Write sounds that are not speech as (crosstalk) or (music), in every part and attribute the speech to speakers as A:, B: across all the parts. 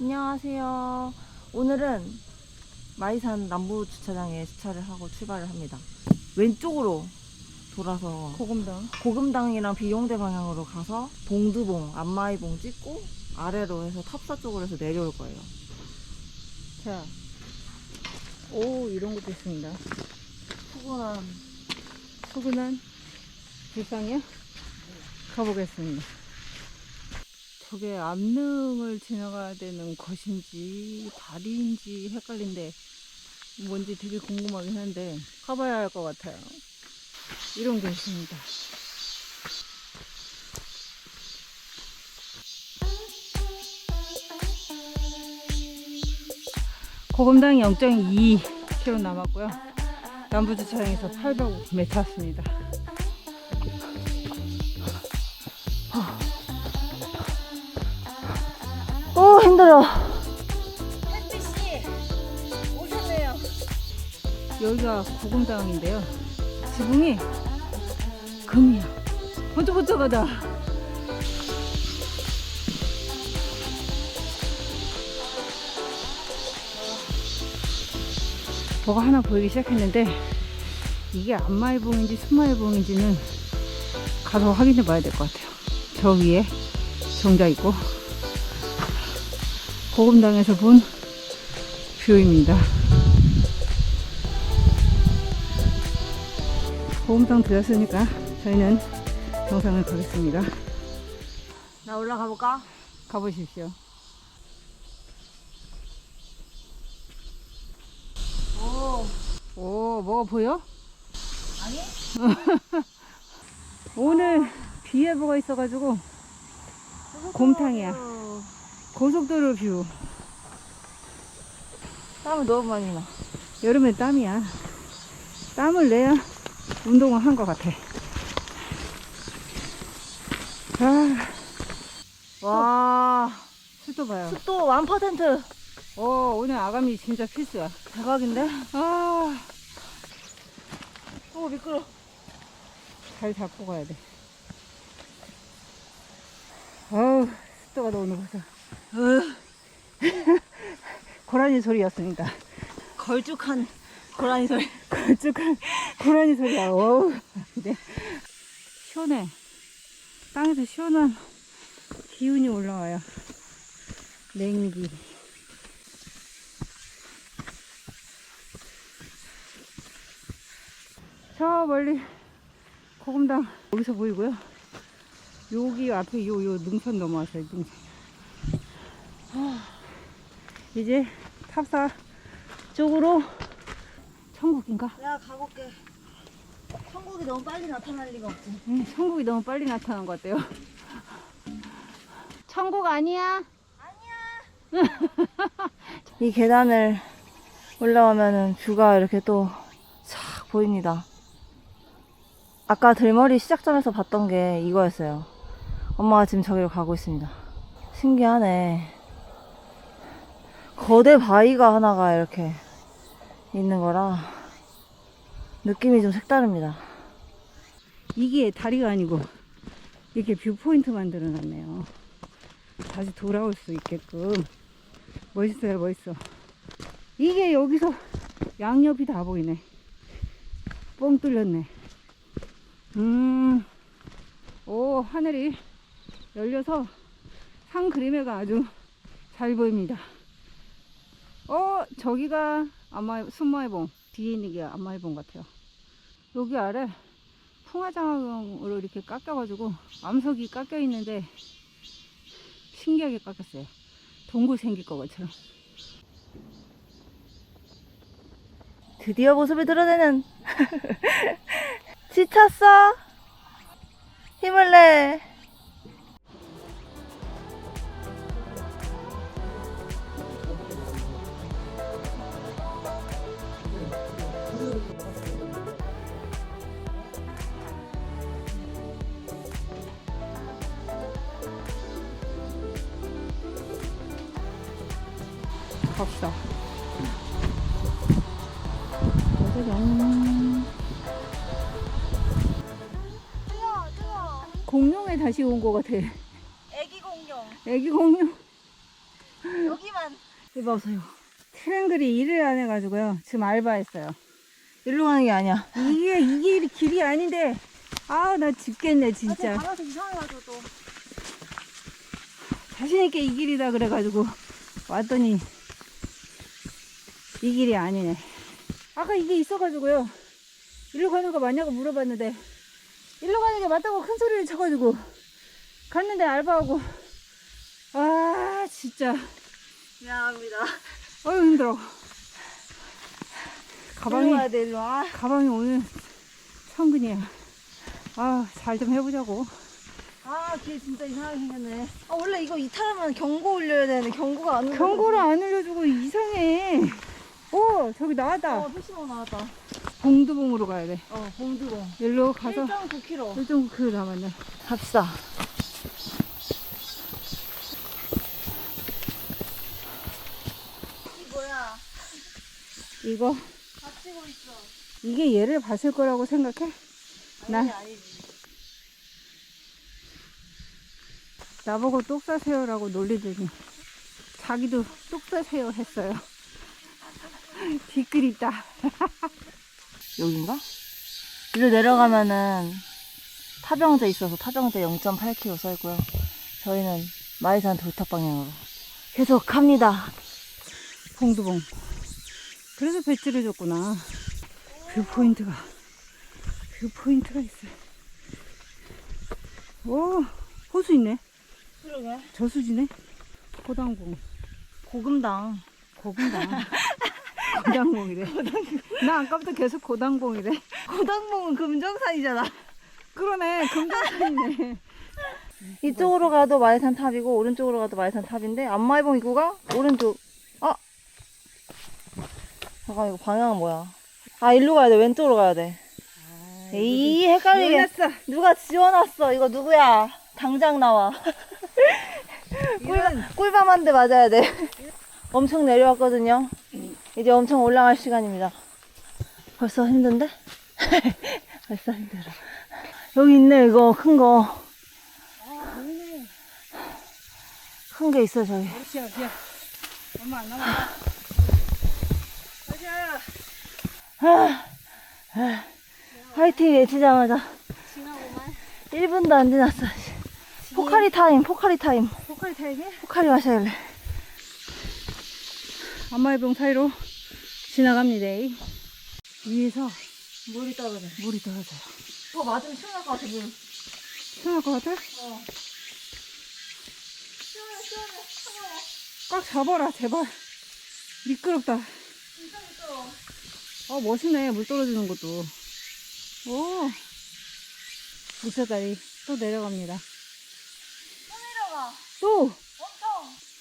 A: 안녕하세요. 오늘은 마이산 남부 주차장에 주차를 하고 출발을 합니다. 왼쪽으로 돌아서
B: 고금당.
A: 고금당이랑 비용대 방향으로 가서 봉두봉, 안마이봉 찍고 아래로 해서 탑사 쪽으로 해서 내려올 거예요.
B: 자. 오, 이런 것도 있습니다.
A: 푸근한
B: 푸근한 불상이요? 가보겠습니다. 저게 암릉을 지나가야 되는 것인지 다리인지 헷갈린데 뭔지 되게 궁금하긴 한데 가봐야 할 것 같아요. 이런 게 있습니다. 고금당이 0.2km 남았고요. 남부주차장에서 800m 왔습니다.
A: 힘들어.
B: 여기가 고금당인데요. 지붕이 금이야. 번쩍번쩍하다. 뭐가 하나 보이기 시작했는데 이게 안마의봉인지 순마의봉인지는 가서 확인해 봐야 될 것 같아요. 저 위에 정자 있고 고금당에서 본 뷰입니다. 고금당 들렸으니까 저희는 정상을 가겠습니다.
A: 나 올라가 볼까?
B: 가보십시오.
A: 오.
B: 오, 뭐가 보여?
A: 아니? (laughs)
B: 오늘 비 예보가 있어가지고 곰탕이야. 고속도로 뷰.
A: 땀을 너무 많이 나.
B: 여름에 땀이야. 땀을 내야 운동을 한 것 같아. 아,
A: 와
B: 습도 봐요.
A: 습도 1%.
B: 오, 오늘 아가미 진짜 필수야.
A: 대박인데?
B: 아,
A: 오 미끄러.
B: 잘 잡고 가야 돼. 어우, 습도가 너무 높아서. 고라니 소리였습니다.
A: 걸쭉한 고라니 소리.
B: 걸쭉한 고라니 소리야. 어우, 네. 시원해. 땅에서 시원한 기운이 올라와요. 냉기. 저 멀리 고금당 여기서 보이고요. 여기 앞에 요, 요 능선 넘어왔어요. 능선. 아, 이제 탑사 쪽으로 천국인가?
A: 내가 가볼게. 천국이 너무 빨리 나타날 리가 없지.
B: 음, 천국이 너무 빨리 나타난 것 같아요. 천국 아니야? (laughs)
A: 이 계단을 올라오면은 뷰가 이렇게 또 싹 보입니다. 아까 들머리 시작점에서 봤던 게 이거였어요. 엄마가 지금 저기로 가고 있습니다. 신기하네. 거대 바위가 하나가 이렇게 있는 거라 느낌이 좀 색다릅니다.
B: 이게 다리가 아니고 이렇게 뷰 포인트 만들어 놨네요. 다시 돌아올 수 있게끔 멋있어요, 멋있어. 이게 여기서 양옆이 다 보이네. 뻥 뚫렸네. 음, 오 하늘이 열려서 산 그림에가 아주 잘 보입니다. 어 저기가 아마 순마의봉 뒤에 있는 게 안마의봉 같아요. 여기 아래 풍화장으로 이렇게 깎여가지고 암석이 깎여 있는데 신기하게 깎였어요. 동굴 생길 것처럼.
A: 드디어 모습을 드러내는 (laughs) 지쳤어 힘을 내
B: 다시 온 것 같아.
A: 애기 공룡
B: 애기 공룡.
A: 여기만 이봐 보세요.
B: 트랭글이 일을 안 해가지고요. 지금 알바했어요.
A: 일로 가는 게 아니야.
B: 이게 이게 길이 아닌데 아우 나 죽겠네 진짜.
A: 가면서 이상해가지고 또.
B: 자신 있게 이 길이다 그래가지고 왔더니 이 길이 아니네. 아까 이게 있어가지고요. 일로 가는 거 맞냐고 물어봤는데 일로 가는 게 맞다고 큰 소리를 쳐가지고 갔는데 알바하고 아 진짜
A: 미안합니다.
B: 어휴 힘들어. 가방이
A: 돼 일로 와.
B: 가방이 오늘 천근이야. 아 잘 좀 해보자고.
A: 아길 진짜 이상하게 생겼네. 아 원래 이거 이탈하면 경고 올려야 되는데 경고가 안.
B: 경고를 안 알려주고 이상해. 오 저기 나왔다.
A: 어 표시모 나왔다.
B: 봉두봉으로 가야 돼.
A: 어 봉두봉.
B: 일로 가서
A: 1.9km.
B: 일정 그 남았네.
A: 갑시다. 이 뭐야?
B: 이거
A: 갇히고 있어.
B: 이게 얘를 봤을 거라고 생각해? 나
A: 아니 아니지.
B: 나보고 똑 사세요라고 놀리더니 자기도 똑 사세요 했어요. (laughs) 뒤끝 있다. (laughs)
A: 여긴가? 위로 내려가면은 타병제 있어서 타병제 0.8km 써 있고요. 저희는 마이산 돌탑 방향으로 계속 갑니다.
B: 봉두봉. 그래서 배지를 줬구나. 뷰 포인트가 뷰 포인트가 있어. 오 호수 있네.
A: 그러게.
B: 저수지네. 고당봉.
A: 고금당.
B: 고군당. (laughs) 고당봉이래. 나 아까부터 계속 고당봉이래.
A: 고당봉은 금정산이잖아.
B: 그러네. 금강산이네.
A: 이쪽으로 가도 마이산 탑이고 오른쪽으로 가도 마이산 탑인데 안마이봉 입구가 오른쪽. 아 잠깐 이거 방향은 뭐야? 아 일로 가야 돼. 왼쪽으로 가야 돼. 에이 헷갈리게.
B: 열렸어.
A: 누가 지워놨어? 이거 누구야? 당장 나와. (laughs) 꿀밤 한대 맞아야 돼. 엄청 내려왔거든요. 이제 엄청 올라갈 시간입니다. 벌써 힘든데? (laughs) 벌써 힘들어. 여기 있네, 이거, 큰 거. 큰 게 있어, 저기.
B: 얼마 안 남았다. 가자.
A: 화이팅 외치자마자 1분도 안 지났어. 포카리 타임, 포카리 타임.
B: 포카리 타이게?
A: 포카리 마셔야래.
B: 안마의봉 사이로 지나갑니다. 위에서
A: 물이 떨어져.
B: 물이 떨어져요.
A: 이거 맞으면 시원할 것 같아, 물.
B: 시원할 것 같아?
A: 어. 시원해, 시원해. 차가워.
B: 꽉 잡아라, 제발. 미끄럽다.
A: 미끄러워.
B: 어, 멋있네. 물 떨어지는 것도. 오. 물살다리 또 내려갑니다.
A: 또 내려가.
B: 또!
A: 엄청.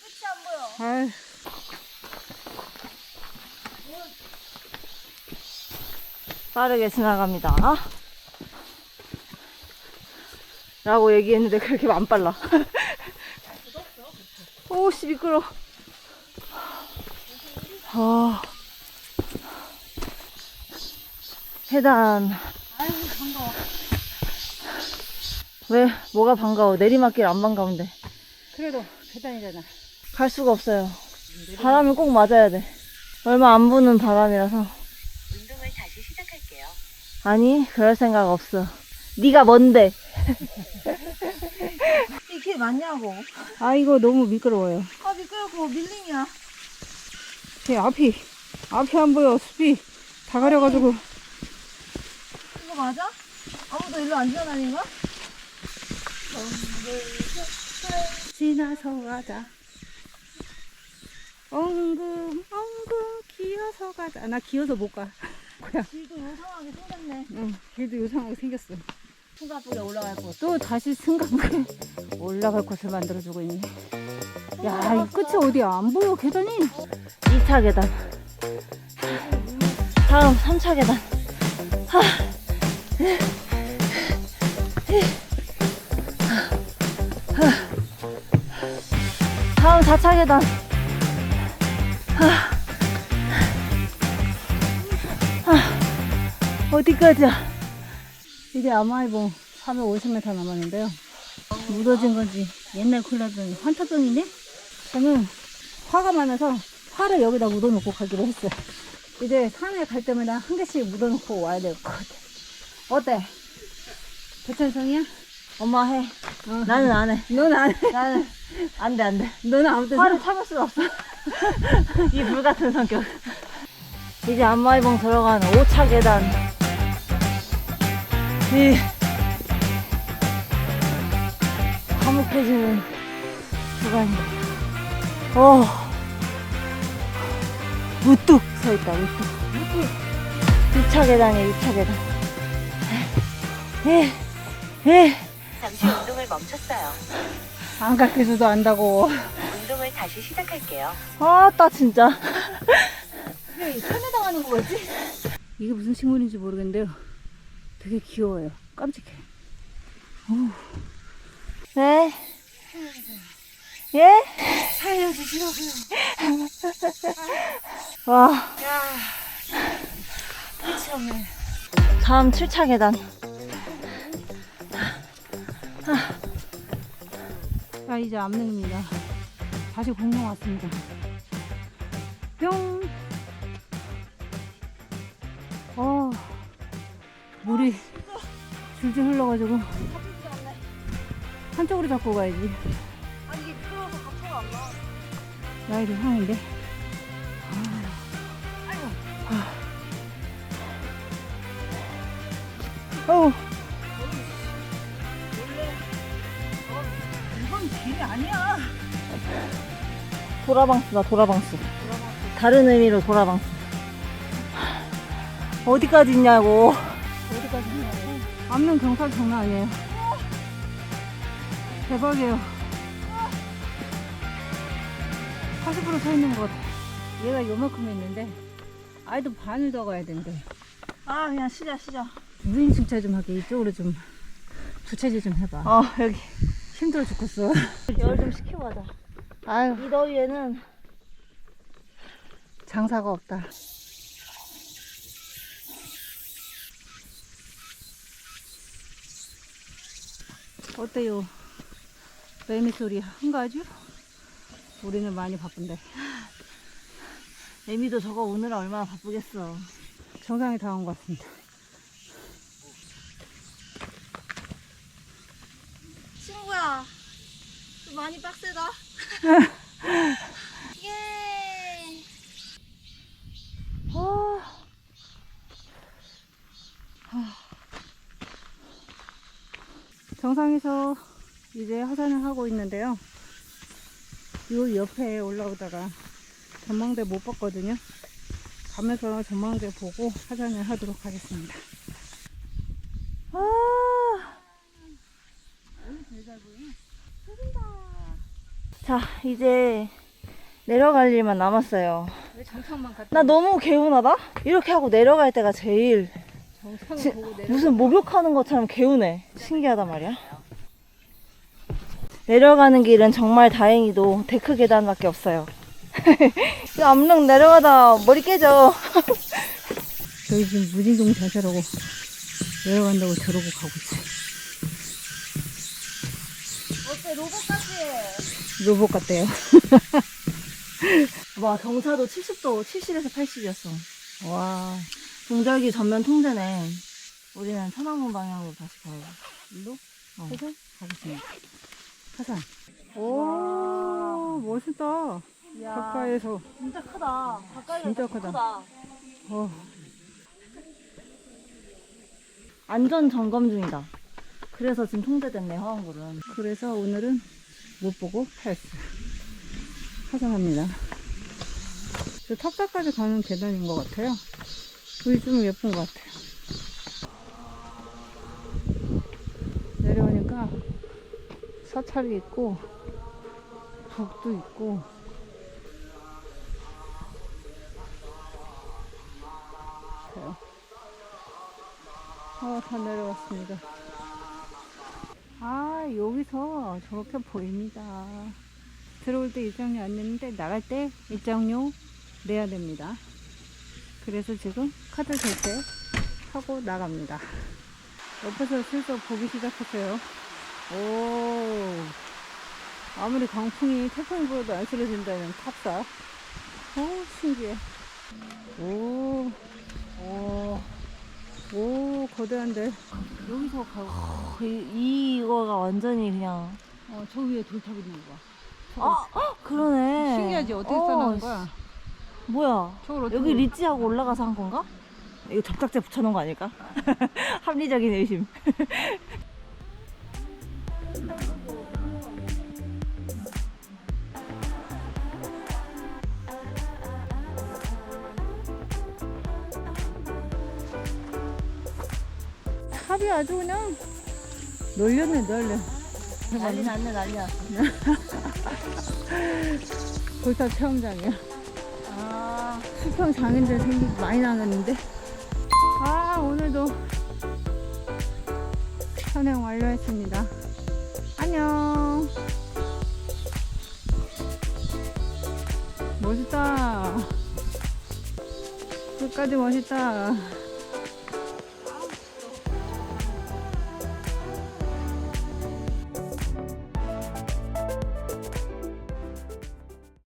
A: 끝이 안 보여.
B: 아휴.
A: 빠르게 지나갑니다. 라고 얘기했는데 그렇게 안 빨라. (laughs) 오씨 미끄러. 아. 해단.
B: 아유, 반가워.
A: 왜 뭐가 반가워? 내리막길 안 반가운데.
B: 그래도 계단이잖아.
A: 갈 수가 없어요. 바람이 꼭 맞아야 돼. 얼마 안 부는 바람이라서.
C: 운동을 다시 시작할게요.
A: 아니, 그럴 생각 없어. 네가 뭔데? (laughs) 이게 맞냐고.
B: 아, 이거 너무 미끄러워요.
A: 아, 미끄럽고 밀림이야.
B: 제 앞이, 앞이 안 보여. 숲이 다 가려가지고.
A: 맞아? 아무도 일로 안 지나다니는 거야?
B: 지나서 가자. 엉금, 엉금, 기어서 가자. 나 기어서 못 가. (laughs) 그냥,
A: 길도 요상하게 생겼네.
B: 응, 길도 요상하게 생겼어.
A: 풍가쁘게 올라갈 거.
B: 또 다시 승강에 (laughs) 올라갈 곳을 만들어주고 있네. 야, 이 끝이 어디야? 안 보여, 계단이.
A: 2차 계단. 다음 3차 계단. 하. 다음 4차 계단. 어디까지야?
B: 이게 아마이봉 450m 남았는데요. 묻어진 건지 옛날 콜라병이 환타병이네? 저는 화가 많아서 화를 여기다 묻어놓고 가기로 했어요. 이제 산에 갈 때마다 한 개씩 묻어놓고 와야 될 것 같아. 어때? 대천성이야?
A: 엄마 해.
B: 어.
A: 나는 안 해.
B: 넌 안 해.
A: 나는 안 돼, 안 돼.
B: 너는 아무튼
A: 화를 참을 수가 없어. (laughs) 이 불같은 성격. 이제 안마이봉 들어가는 5차 계단. 이 화목해지는 구간이. 어. 우뚝 서 있다, 우뚝. 2차 계단이야, 2차 계단. 예, 예.
C: 잠시 운동을 멈췄어요.
B: 안 가르쳐줘도 안다고.
C: 운동을 다시 시작할게요.
A: 아따, 진짜.
B: 산에 당하는 거 뭐지? 이게 무슨 식물인지 모르겠는데요. 되게 귀여워요. 깜찍해.
A: 네. 예?
B: 살려주시라고요.
A: 와. 다음 7차 계단.
B: 자, 이제 암릉입니다. 다시 공룡 왔습니다. 뿅! 어, 물이 줄줄 흘러가지고 한쪽으로 잡고 가야지. 나이도 상인데. 길이 아니야.
A: 도라방스다, 도라방스. 다른 의미로 도라방스. 어디까지 있냐고.
B: 어디까지 있냐고. 암릉 경사 장난 아니에요. 대박이에요. 80%서 있는 것 같아. 얘가 요만큼 있는데, 아이도 반을 더 가야 된대.
A: 아, 그냥 쉬자, 쉬자.
B: 무인 승차 좀 하게 이쪽으로 좀 부채질 좀 해봐.
A: 어, 여기.
B: 힘들어 죽겠어. (laughs)
A: 열 좀 식히고 가자.
B: 아유,
A: 이 더위에는
B: 장사가 없다. 어때요? 매미 소리 한가죠? 우리는 많이 바쁜데.
A: 애미도 저거 오느라 얼마나 바쁘겠어.
B: 정상에 다 온 것 같습니다.
A: 야, 좀 많이 빡세다. (laughs) 예. 어.
B: 정상에서 이제 하산을 하고 있는데요. 요 옆에 올라오다가 전망대 못 봤거든요. 가면서 전망대 보고 하산을 하도록 하겠습니다.
A: 자, 이제 내려갈 일만 남았어요.
B: 왜 정상만 갔다
A: 나 너무 개운하다? 이렇게 하고 내려갈 때가 제일 지-
B: 보고 내려
A: 무슨 목욕하는 것처럼 개운해. 신기하단 말이야. 내려가는 길은 정말 다행히도 데크 계단밖에 없어요. (laughs) 이 암릉 내려가다 머리 깨져. (laughs)
B: 저희 지금 무진동 자세라고 내려간다고 저러고 가고 있어.
A: 어때 로봇까지?
B: 로봇 같대요. (laughs)
A: 와 경사도 70도 70에서 80이었어.
B: 와,
A: 동절기 전면 통제네. 우리는 천왕문 방향으로 다시 가요.
B: 일로?
A: 어.
B: 해서 가겠습니다. 하산. 오, 멋있다. 가까이에서.
A: 진짜 크다. 가까이
B: 진짜 크다.
A: 크다.
B: 어,
A: 안전 점검 중이다. 그래서 지금 통제됐네 화원굴은.
B: 그래서 오늘은 못 보고 패스. 하산합니다. 저 탑사까지 가는 계단인 것 같아요. 여기 좀 예쁜 것 같아요. 내려오니까 사찰이 있고, 북도 있고, 같아요. 아, 다 내려왔습니다. 아, 여기서 저렇게 보입니다. 들어올 때 입장료 안 냈는데 나갈 때 입장료 내야 됩니다. 그래서 지금 카드 결제 하고 나갑니다. 옆에서 슬슬 보기 시작했어요. 오, 아무리 강풍이 태풍이 불어도 안 쓰러진다는 탑사. 어, 신기해. 오,
A: 오,
B: 오, 거대한데.
A: 여기서 가고. 이, 이거가 완전히 그냥.
B: 어, 저 위에 돌탑 있는 거.
A: 아, 헉, 그러네.
B: 신기하지? 어떻게
A: 어,
B: 써놓은 거야?
A: 뭐야?
B: 저걸 어떻게.
A: 여기 리치하고 올라가서 한 건가? 이거 접착제 붙여놓은 거 아닐까? (laughs) 합리적인 의심. (laughs)
B: 아주 그냥 널렸네, 널려.
A: 난리 났네, 난리 났어. (laughs)
B: 돌탑 체험장이야.
A: 아,
B: 수평 장애인들 생기 많이 나갔는데. 아, 오늘도 촬영 완료했습니다. 안녕. 멋있다. 끝까지 멋있다.